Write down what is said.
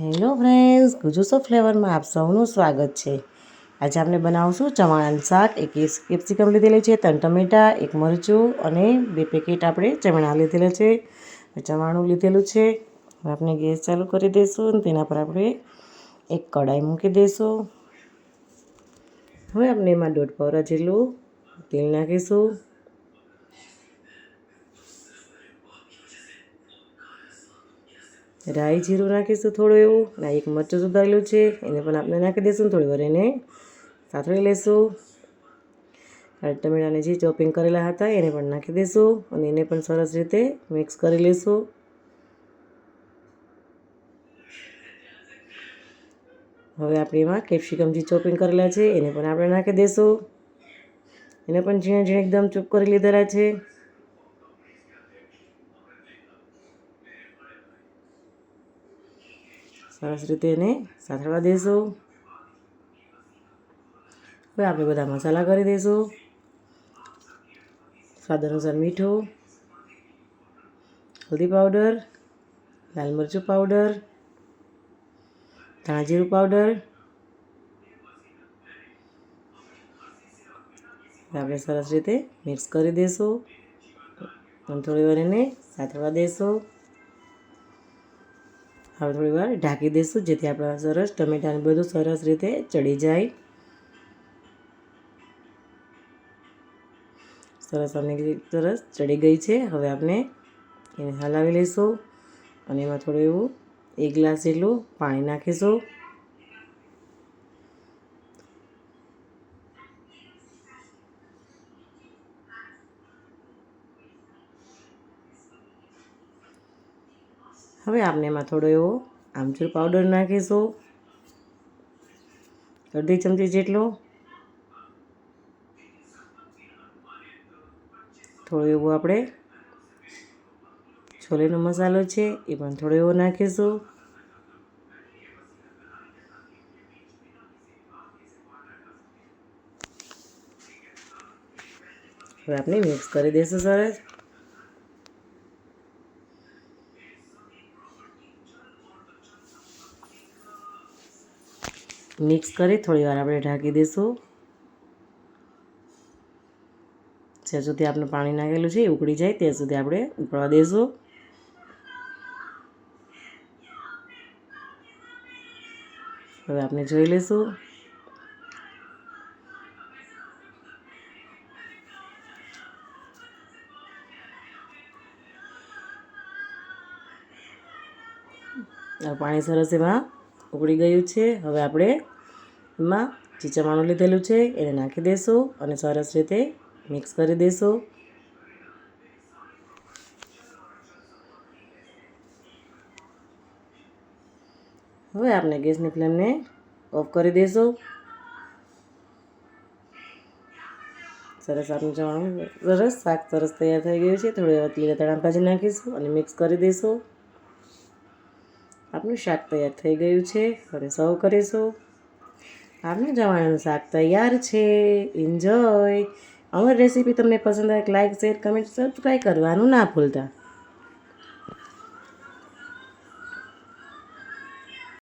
Hello friends, ગુજુસો ફ્લેવરમાં આપ સૌનું સ્વાગત છે. આજે આપણે બનાવશું ચવાણાનું શાક, એક કેપ્સિકમ લીધેલી છે, ત્રણ ટમેટાં, એક મરચું અને બે પેકેટ આપણે ચવાણા લીધેલા છે. ચવાણું લીધેલું છે. હવે આપણે ગેસ ચાલુ કરી દઈશું અને તેના પર આપણે એક કડાઈ મૂકી દઈશું. હવે આપણે એમાં દોઢ પાવરા જેટલું તેલ નાખીશું. રાઈ જીરું નાખીશું થોડું એવું અને એક મરચું સુધારેલું છે, એને પણ આપણે નાખી દઈશું થોડી વાર એને સાથળી લઈશું. ટમેટાને જે ચોપિંગ કરેલા હતા એને પણ નાખી દઈશું અને એને પણ સરસ રીતે મિક્સ કરી લઈશું. હવે આપણે એમાં કેપ્સિકમ જે ચોપિંગ કરેલા છે, એને પણ આપણે નાખી દઈશું. એને પણ ઝીણે ઝીણે એકદમ ચૂપ કરી લીધેલા છે. સરસ રીતે એને સાથળવા દઈશું હવે આપણે બધા મસાલા કરી દઈશું સ્વાદ અનુસાર મીઠું, હલ્દી પાવડર, લાલ મરચું પાવડર, ધાણા જીરું પાવડર. આપણે સરસ રીતે મિક્સ કરી દઈશું અને થોડી વાર એને સાથળવા દઈશું હવે થોડી વાર ઢાંકી દઈશું, જેથી આપણા સરસ ટમેટાને બધું સરસ રીતે ચડી જાય. સરસ આપણી સરસ ચડી ગઈ છે. હવે આપણે એને હલાવી લઈશું અને એમાં થોડું એવું એક ગ્લાસ જેટલું પાણી નાખીશું. હવે આપણે એમાં થોડો એવો આમચૂર પાવડર નાખીશું. અડધી ચમચી જેટલો. થોડો એવો આપણે છોલેનો મસાલો છે એ પણ થોડો એવો નાખીશું. હવે આપણે મિક્સ કરી દઈશું સરસ. મિક્સ કરી થોડી વાર આપણે ઢાંકી દઈશું. જ્યાં સુધી આપણે પાણી નાખેલું છે એ ઉકળી જાય ત્યાં સુધી આપણે ઉકળવા દઈશું. હવે આપણે જોઈ લઈશું. પાણી સરસ એમાં ઉકળી ગયું છે. હવે આપણે એમાં ચીચામાણું લીધેલું છે. એને નાખી દઈશું અને સરસ રીતે મિક્સ કરી દઈશું હવે આપણે ગેસની ફ્લેમને ઓફ કરી દઈશું સરસ આપણું જવાનું સરસ શાક સરસ તૈયાર થઈ ગયું છે. થોડી વાર લીલા તળા ભાજી નાખીશું અને મિક્સ કરી દઈશું આપણું શાક તૈયાર થઈ ગયું છે. હવે સર્વ કરીશું આપણું જવાનું શાક તૈયાર છે. એન્જોય અમારી રેસીપી તમને પસંદ આવે લાઈક શેર કમેન્ટ સબસ્ક્રાઈબ કરવાનું ના ભૂલતા.